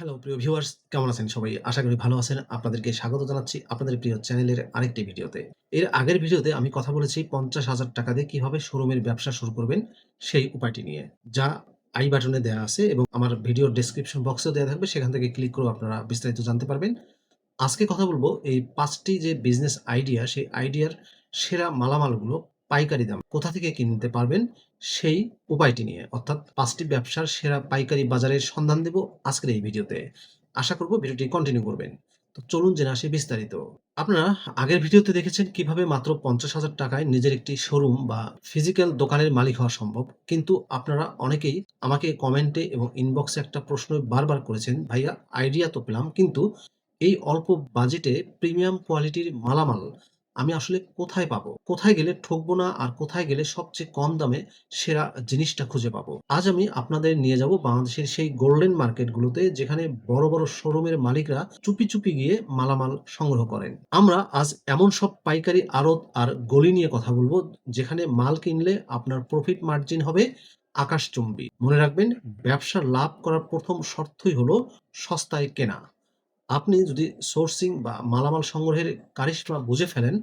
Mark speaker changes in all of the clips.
Speaker 1: Hello প্রিয় viewers কেমন আছেন সবাই? আশা করি ভালো আছেন। আপনাদেরকে স্বাগত জানাচ্ছি আপনাদের প্রিয় চ্যানেলের আরেকটি ভিডিওতে। এর আগের ভিডিওতে আমি কথা বলেছি পঞ্চাশ হাজার টাকা দিয়ে কীভাবে শোরুমের ব্যবসা শুরু করবেন সেই উপায়টি নিয়ে, যা আই বাটনে দেওয়া আছে এবং আমার ভিডিওর ডেসক্রিপশন বক্সেও দেওয়া থাকবে। সেখান থেকে ক্লিক করে আপনারা বিস্তারিত জানতে পারবেন। আজকে কথা বলব এই পাঁচটি যে বিজনেস আইডিয়া সেই আইডিয়ার সেরা মালামালগুলো পাইকারি দাম কোথা থেকে কিনতে পারবেন সেই উপায়টি নিয়ে। অর্থাৎ পাঁচটি ব্যবসার সেরা পাইকারি বাজারের সন্ধান দেব আজকের এই ভিডিওতে। আশা করব ভিডিওটি কন্টিনিউ করবেন। তো চলুন জেনে আসি বিস্তারিত। আপনারা আগের ভিডিওতে দেখেছেন কীভাবে মাত্র পঞ্চাশ হাজার টাকায় নিজের একটি শোরুম বা ফিজিক্যাল দোকানের মালিক হওয়া সম্ভব। কিন্তু আপনারা অনেকেই আমাকে কমেন্টে এবং ইনবক্সে একটা প্রশ্ন বারবার করেছেন, ভাইয়া আইডিয়া তো পেলাম, কিন্তু এই অল্প বাজেটে প্রিমিয়াম কোয়ালিটির মালামাল আমি আসলে কোথায় পাবো? কোথায় গেলে ঠকবো না? আর কোথায় গেলে সবচেয়ে কম দামে সেরা জিনিসটা খুঁজে পাবো? আজ আমি আপনাদের নিয়ে যাব বাংলাদেশের সেই গোল্ডেন মার্কেটগুলোতে, যেখানে বড় বড় শোরুমের মালিকরা চুপি চুপি গিয়ে মালামাল সংগ্রহ করেন। আমরা আজ এমন সব পাইকারি আড়ত আর গলি নিয়ে কথা বলব, যেখানে মাল কিনলে আপনার প্রফিট মার্জিন হবে আকাশচুম্বী। মনে রাখবেন ব্যবসা লাভ করার প্রথম শর্তই হলো সস্তায় কেনা। আপনি যদি সোর্সিং বা মালামাল সংগ্রহের কারিশমা বুঝে ফেলেন,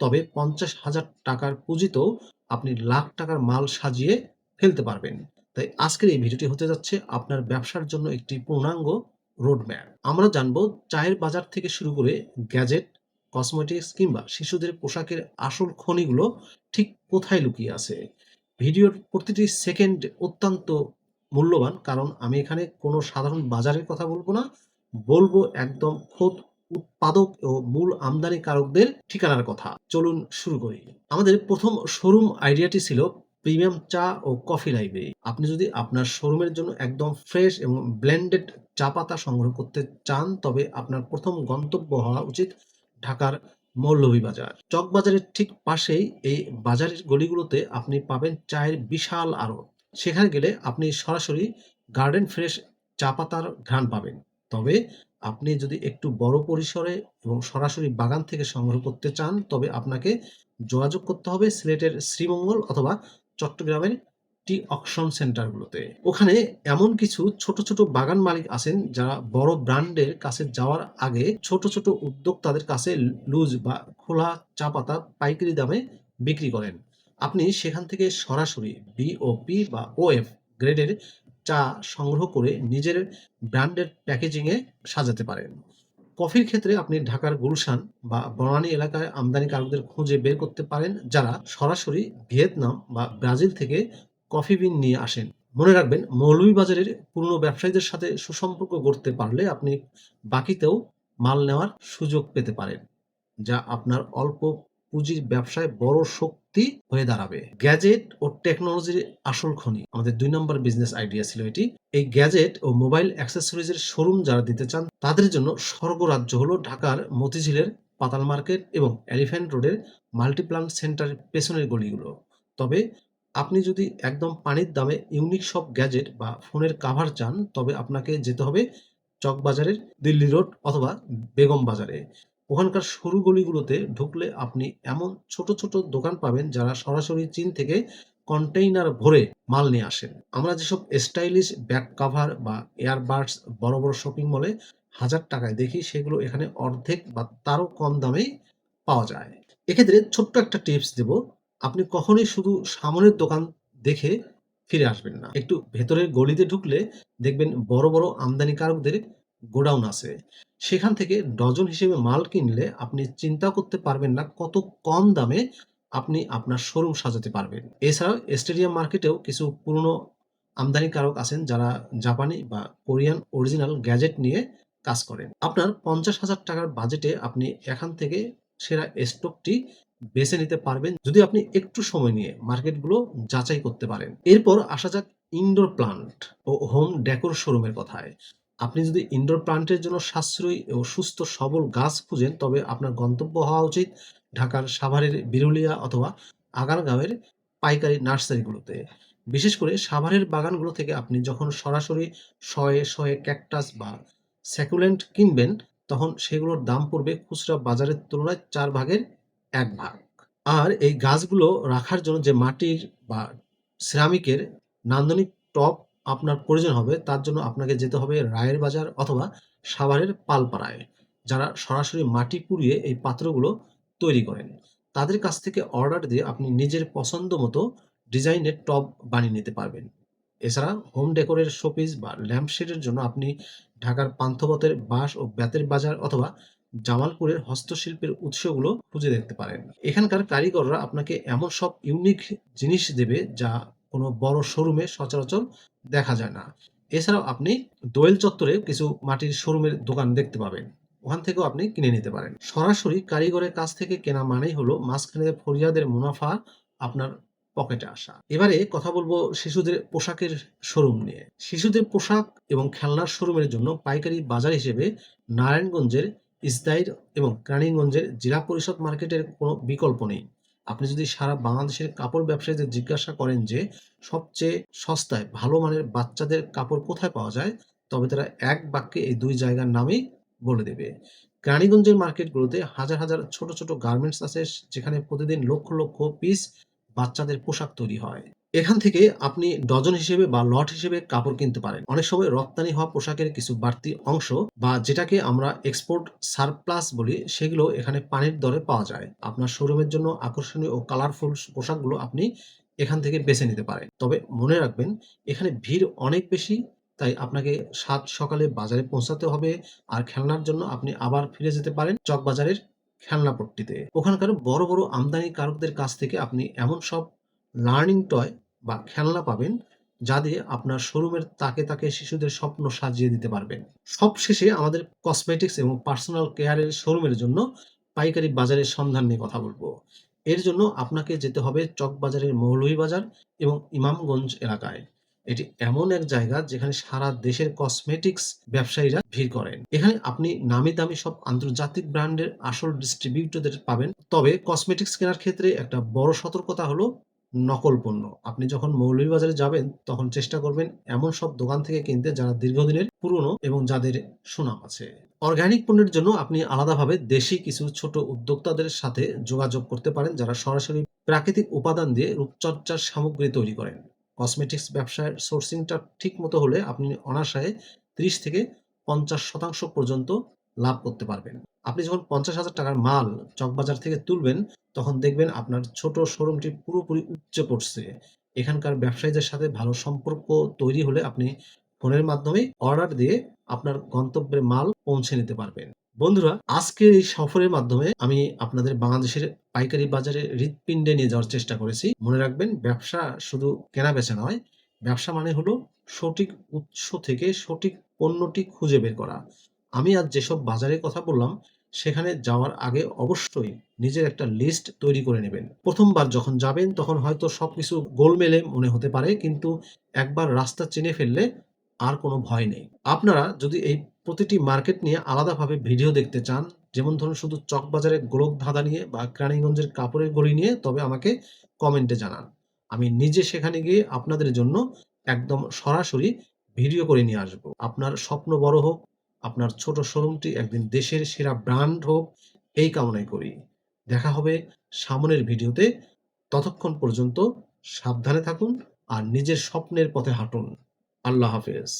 Speaker 1: তবে পঞ্চাশ হাজার টাকার পুঁজিতেও আপনি লাখ টাকার মাল সাজিয়ে ফেলতে পারবেন। তাই আজকের এই ভিডিওটি হতে যাচ্ছে আপনার ব্যবসার জন্য একটি পূর্ণাঙ্গ রোডম্যাপ আমরা জানব চায়ের বাজার থেকে শুরু করে গ্যাজেট কসমেটিক্স কিংবা শিশুদের পোশাকের আসল খনিগুলো ঠিক কোথায় লুকিয়ে আছে। ভিডিওর প্রতিটি সেকেন্ড অত্যন্ত মূল্যবান, কারণ আমি এখানে কোনো সাধারণ বাজারের কথা বলব না। বলব একদম খোদ উৎপাদক ও মূল আমদানিকারকদের ঠিকানার কথা। চলুন শুরু করি। আমাদের প্রথম শোরুম আইডিয়াটি ছিল প্রিমিয়াম চা ও কফি লাইব্রেরি। আপনি যদি আপনার শোরুমের জন্য একদম ফ্রেশ এবং ব্লেন্ডেড চা পাতা সংগ্রহ করতে চান, তবে আপনার প্রথম গন্তব্য হওয়া উচিত ঢাকার মৌলভী মৌলভীবাজার চকবাজারের ঠিক পাশেই এই বাজারের গলিগুলোতে আপনি পাবেন চায়ের বিশাল আড়ত। সেখানে গেলে আপনি সরাসরি গার্ডেন ফ্রেশ চা পাতার ঘ্রাণ পাবেন। তবে আপনি যদি একটু বড় পরিসরে এবং সরাসরি বাগান থেকে সংগ্রহ করতে চান, তবে আপনাকে যোগাযোগ করতে হবে সিলেটের শ্রীমঙ্গল অথবা চট্টগ্রামের টি অকশন সেন্টারগুলোতে। ওখানে এমন কিছু ছোট ছোট বাগান মালিক আছেন যারা বড় ব্র্যান্ডের কাছে যাওয়ার আগে ছোট ছোট উদ্যোক্তাদের কাছে লুজ বা খোলা চা পাতা পাইকারি দামে বিক্রি করেন। আপনি সেখান থেকে সরাসরি বিওপি বা ওএফ গ্রেডের চা সংগ্রহ করে নিজের ব্র্যান্ডের প্যাকেজিংয়ে সাজাতে পারেন। কফির ক্ষেত্রে আপনি ঢাকার গুলশান বা বনানী এলাকায় আমদানিকারকদের খুঁজে বের করতে পারেন যারা সরাসরি ভিয়েতনাম বা ব্রাজিল থেকে কফি বিন নিয়ে আসেন। মনে রাখবেন, মৌলভীবাজারের পুরনো ব্যবসায়ীদের সাথে সুসম্পর্ক গড়তে পারলে আপনি বাকিতেও মাল নেওয়ার সুযোগ পেতে পারেন, যা আপনার অল্প পুঁজির ব্যবসায় বড় শক্তি হয়ে দাঁড়াবে। গ্যাজেট ও টেকনোলজির আসল খনি। আমাদের দুই নম্বর বিজনেস আইডিয়া ছিল এটি। এই গ্যাজেট ও মোবাইল অ্যাক্সেসরিজের শোরুম যারা দিতে চান, তাদের জন্য স্বর্গরাজ্য হলো ঢাকার মতিঝিলের পাতাল মার্কেট এবং এলিফ্যান্ট রোডের মাল্টিপ্লান সেন্টারের পেছনের গলিগুলো। তবে আপনি যদি একদম পানির দামে ইউনিক সব গ্যাজেট বা ফোনের কাভার চান, তবে আপনাকে যেতে হবে চকবাজারের দিল্লি রোড অথবা বেগম বাজারে। ওখানকার সরু গলিগুলোতে ঢুকলে আপনি এমন ছোট ছোট দোকান পাবেন যারা সরাসরি চীন থেকে কন্টেইনার ভরে মাল নিয়ে আসেন আমরা যেসব স্টাইলিশ ব্যাক কাভার বা এয়ারবাডস বড় বড় শপিং মলে হাজার টাকায় দেখি, সেগুলো এখানে অর্ধেক বা তারও কম দামেই পাওয়া যায়। এক্ষেত্রে ছোট্ট একটা টিপস দেব, আপনি কখনোই শুধু সামনের দোকান দেখে ফিরে আসবেন না। একটু ভেতরের গলিতে ঢুকলে দেখবেন বড় বড় আমদানিকারকদের গোডাউন আছে। সেখান থেকে ডজন হিসেবে মাল কিনলে আপনি চিন্তা করতে পারবেন না কত কম দামে আপনি আপনার শোরুম সাজাতে পারবেন। এছাড়াও স্টেডিয়াম মার্কেটেও কিছু পুরনো আমদানিকারক আছেন যারা জাপানি বা কোরিয়ান অরিজিনাল গ্যাজেট নিয়ে কাজ করেন। আপনার পঞ্চাশ হাজার টাকার বাজেটে আপনি এখান থেকে সেরা স্টকটি বেছে নিতে পারবেন যদি আপনি একটু সময় নিয়ে মার্কেটগুলো যাচাই করতে পারেন। এরপর আসা যাক ইনডোর প্লান্ট ও হোম ডেকোর শোরুমের কথায়। আপনি যদি ইনডোর প্লান্টের জন্য সাশ্রয়ী ও সুস্থ সবল গাছ খুঁজেন, তবে আপনার গন্তব্য হওয়া উচিত ঢাকার সাভারের বিরুলিয়া অথবা আগারগাঁওয়ের পাইকারি নার্সারিগুলোতে। বিশেষ করে সাভারের বাগানগুলো থেকে আপনি যখন সরাসরি শয়ে শয়ে ক্যাকটাস বা স্যাকুলেন্ট কিনবেন, তখন সেগুলোর দাম পড়বে খুচরা বাজারের তুলনায় চার ভাগের এক ভাগ। আর এই গাছগুলো রাখার জন্য যে মাটির বা সিরামিকের নান্দনিক টব আপনার প্রয়োজন হবে, তার জন্য আপনাকে যেতে হবে রায়ের বাজার অথবা সাভারের পালপাড়ায়, যারা সরাসরি মাটি পুড়িয়ে এই পাত্রগুলো তৈরি করেন। তাদের কাছ থেকে অর্ডার দিয়ে আপনি নিজের পছন্দ মতো ডিজাইনের টব বানিয়ে নিতে পারবেন। এছাড়া হোম ডেকোরের শোপিস বা ল্যাম্পশেডের জন্য আপনি ঢাকার পান্থপথের বাঁশ ও বেতের বাজার অথবা জামালপুরের হস্তশিল্পের উৎসগুলো খুঁজে দেখতে পারেন। এখানকার কারিগররা আপনাকে এমন সব ইউনিক জিনিস দেবে যা কোনো বড় শোরুমে সচরাচর দেখা যায় না। এছাড়াও আপনি দোয়েল চত্বরে কিছু মাটির শোরুমের দোকান দেখতে পাবেন। ওখান থেকেও আপনি কিনে নিতে পারেন। সরাসরি কারিগরের কাছ থেকে কেনা মানেই হলো মাঝখানে ফরিয়াদের মুনাফা আপনার পকেটে আসা। এবারে কথা বলব শিশুদের পোশাকের শোরুম নিয়ে। শিশুদের পোশাক এবং খেলনার শোরুমের জন্য পাইকারি বাজার হিসেবে নারায়ণগঞ্জের ইসদাইর এবং কেরানীগঞ্জের জেলা পরিষদ মার্কেটের কোনো বিকল্প নেই। আপনি যদি সারা বাংলাদেশের কাপড় ব্যবসায়ীদের জিজ্ঞাসা করেন যে সবচেয়ে সস্তায় ভালো মানের বাচ্চাদের কাপড় কোথায় পাওয়া যায়, তবে তারা এক বাক্যে এই দুই জায়গার নামই বলে দেবে। কেরানীগঞ্জের মার্কেটগুলোতে হাজার হাজার ছোট ছোট গার্মেন্টস আছে, যেখানে প্রতিদিন লক্ষ লক্ষ পিস বাচ্চাদের পোশাক তৈরি হয়। এখান থেকে আপনি ডজন হিসেবে বা লট হিসেবে কাপড় কিনতে পারেন। অনেক সময় রপ্তানি হওয়া পোশাকের কিছু বাড়তি অংশ বা যেটাকে আমরা এক্সপোর্ট সারপ্লাস বলি, সেগুলো এখানে পানির দরে পাওয়া যায়। আপনার শোরুমের জন্য আকর্ষণীয় ও কালারফুল পোশাকগুলো আপনি এখান থেকে বেছে নিতে পারেন। তবে মনে রাখবেন, এখানে ভিড় অনেক বেশি, তাই আপনাকে সাত সকালে বাজারে পৌঁছাতে হবে আর খেলনার জন্য আপনি আবার ফিরে যেতে পারেন চকবাজারের খেলনা পট্টিতে ওখানকার বড় বড় আমদানি কারকদের কাছ থেকে আপনি এমন সব লার্নিং টয় বা খেলনা পাবেন যা দিয়ে আপনার শোরুমের তাকে তাকে শিশুদের স্বপ্ন সাজিয়ে দিতে পারবেন। সবশেষে আমাদের কসমেটিক্স এবং পার্সোনাল কেয়ারের শোরুমের জন্য পাইকারি বাজারের সন্ধান নিয়ে কথা বলব। এর জন্য আপনাকে যেতে হবে চকবাজারের মৌলভীবাজার এবং ইমামগঞ্জ এলাকায়। এটি এমন এক জায়গা যেখানে সারা দেশের কসমেটিক্স ব্যবসায়ীরা ভিড় করেন। এখানে আপনি নামি দামি সব আন্তর্জাতিক ব্র্যান্ডের আসল ডিস্ট্রিবিউটরদের পাবেন। তবে কসমেটিক্স কেনার ক্ষেত্রে একটা বড় সতর্কতা হলো নকল পণ্য আপনি যখন মৌলভীবাজারে যাবেন, তখন চেষ্টা করবেন এমন সব দোকান থেকে কিনতে যারা দীর্ঘদিনের পুরনো এবং যাদের সুনাম আছে। অর্গানিক পণ্যের জন্য আপনি আলাদাভাবে দেশি কিছু ছোট উদ্যোক্তাদের সাথে যোগাযোগ করতে পারেন, যারা সরাসরি প্রাকৃতিক উপাদান দিয়ে রূপচর্চার সামগ্রী তৈরি করেন। কসমেটিক্স ব্যবসায় সোর্সিংটা ঠিক মতো হলে আপনি অনাশায় ত্রিশ থেকে পঞ্চাশ শতাংশ পর্যন্ত লাভ করতে পারবেন। আপনি যখন পঞ্চাশ হাজার টাকার মাল চকবাজার থেকে তুলবেন, তখন দেখবেন আপনার ছোট শোরুমটি পুরোপুরি উপচে পড়ছে। এখানকার ব্যবসায়ীদের সাথে ভালো সম্পর্ক তৈরি হলে আপনি ফোনের মাধ্যমে অর্ডার দিয়ে আপনার গন্তব্যের মাল পৌঁছে নিতে পারবেন। বন্ধুরা, আজকের এই সফরের মাধ্যমে আমি আপনাদের বাংলাদেশের পাইকারি বাজারে হৃৎপিণ্ডে নিয়ে যাওয়ার চেষ্টা করেছি। মনে রাখবেন, ব্যবসা শুধু কেনা বেচা নয়, ব্যবসা মানে হলো সঠিক উৎস থেকে সঠিক পণ্যটি খুঁজে বের করা। আমি আজ যেসব বাজারের কথা বললাম, সেখানে যাওয়ার আগে অবশ্যই নিজের একটা লিস্ট তৈরি করে নেবেন। প্রথমবার যখন যাবেন, তখন হয়তো সব সবকিছু গোলমেলে মনে হতে পারে, কিন্তু একবার রাস্তা চিনে ফেললে আর কোনো ভয় নেই। আপনারা যদি এই প্রতিটি মার্কেট নিয়ে আলাদাভাবে ভিডিও দেখতে চান, যেমন ধরুন শুধু চকবাজারের গোলক ধাঁধা নিয়ে বা কেরানীগঞ্জের কাপড়ের গড়ি নিয়ে, তবে আমাকে কমেন্টে জানান। আমি নিজে সেখানে গিয়ে আপনাদের জন্য একদম সরাসরি ভিডিও করে নিয়ে আসব। আপনার স্বপ্ন বড় হোক আপনার ছোট শোরুমটি একদিন দেশের সেরা ব্র্যান্ড হোক, এই কামনাই করি। দেখা হবে সামনের ভিডিওতে। ততক্ষণ পর্যন্ত সাবধানে থাকুন আর নিজের স্বপ্নের পথে হাঁটুন। আল্লাহ হাফেজ।